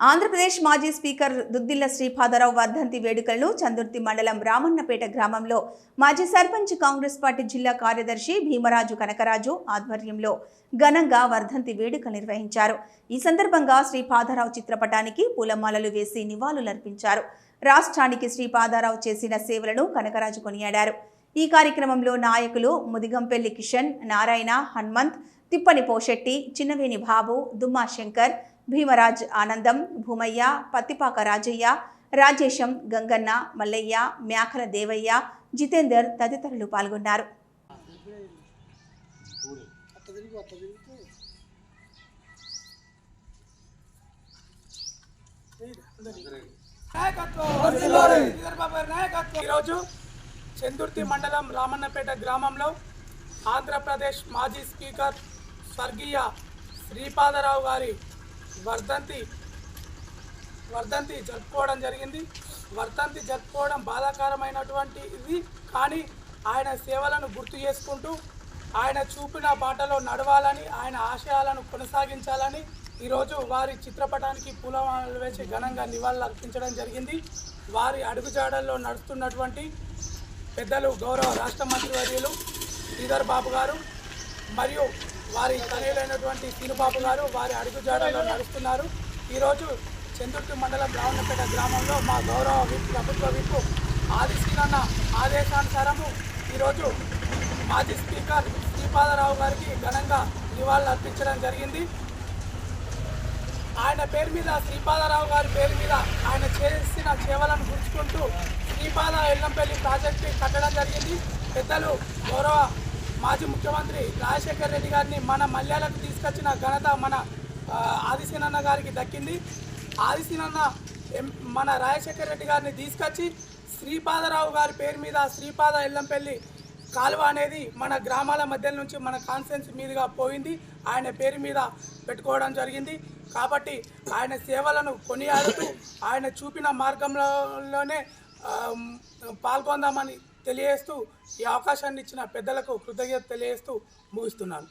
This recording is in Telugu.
ఆంధ్రప్రదేశ్ మాజీ స్పీకర్ దుద్దిల్ల శ్రీపాదరావు వర్ధంతి వేడుకలను చందుర్తి మండలం రామన్నపేట గ్రామంలో మాజీ సర్పంచ్ కాంగ్రెస్ పార్టీ జిల్లా కార్యదర్శి భీమరాజు కనకరాజు ఆధ్వర్యంలో ఘనంగా వర్ధంతి వేడుక నిర్వహించారు. ఈ సందర్భంగా శ్రీపాదరావు చిత్రపటానికి పూలమాలలు వేసి నివాళులర్పించారు. రాష్ట్రానికి శ్రీపాదరావు చేసిన సేవలను కనకరాజు కొనియాడారు. ఈ కార్యక్రమంలో నాయకులు ముదిగంపల్లి కిషన్ నారాయణ హనుమంత్ తిప్పని పోషెట్టి చిన్నవేణి బాబు దుమ్మా శంకర్ భీమరాజ్ ఆనందం భూమయ్య పత్తిపాక రాజయ్య రాజేశం గంగన్న మల్లయ్య మ్యాకల దేవయ్య జితేందర్ తదితరులు పాల్గొన్నారు. ఈరోజు చందుర్తి మండలం రామన్నపేట గ్రామంలో ఆంధ్రప్రదేశ్ మాజీ స్పీకర్ స్వర్గీయ శ్రీపాదరావు గారి వర్ధంతి వర్ధంతి జరుపుకోవడం జరిగింది. వర్ధంతి జరుపుకోవడం బాధాకరమైనటువంటి ఇది. కానీ ఆయన సేవలను గుర్తు చేసుకుంటూ ఆయన చూపిన బాటలో నడవాలని ఆయన ఆశయాలను కొనసాగించాలని ఈరోజు వారి చిత్రపటానికి పూలమాలలు వేసి ఘనంగా నివాళులు అర్పించడం జరిగింది. వారి అడుగుజాడల్లో నడుస్తున్నటువంటి పెద్దలు గౌరవ రాష్ట్ర మంత్రివర్యులు శ్రీధర్ బాబు గారు మరియు వారి తనయులైనటువంటి సీనుబాబు గారు వారి అడుగుజాడల్లో నడుస్తున్నారు. ఈరోజు చందుర్తి మండలం రావణపేట గ్రామంలో మా గౌరవ విప్ ప్రభుత్వ విప్పు ఆదిశీలన్న ఆదేశానుసారము ఈరోజు మాజీ స్పీకర్ శ్రీపాదరావు గారికి ఘనంగా నివాళులు అర్పించడం జరిగింది. ఆయన పేరు మీద శ్రీపాదరావు గారి పేరు మీద ఆయన చేసిన సేవలను గుర్చుకుంటూ శ్రీపాద ఎల్లంపల్లి ప్రాజెక్టు కట్టడం జరిగింది. పెద్దలు గౌరవ మాజీ ముఖ్యమంత్రి రాజశేఖర్ రెడ్డి గారిని మన మల్యాలకు తీసుకొచ్చిన ఘనత మన ఆదిశీనన్న గారికి దక్కింది. ఆదిశీనన్న మన రాజశేఖర్ రెడ్డి గారిని తీసుకొచ్చి శ్రీపాదరావు గారి పేరు మీద శ్రీపాద ఎల్లంపల్లి కాలువ అనేది మన గ్రామాల మధ్య నుంచి మన కాన్ఫరెన్స్ మీదుగా పోయింది. ఆయన పేరు మీద పెట్టుకోవడం జరిగింది. కాబట్టి ఆయన సేవలను కొనియాడుతూ ఆయన చూపిన మార్గంలోనే పాల్గొందామని తెలియజేస్తూ ఈ అవకాశాన్ని ఇచ్చిన పెద్దలకు కృతజ్ఞత తెలియజేస్తూ ముగిస్తున్నాను.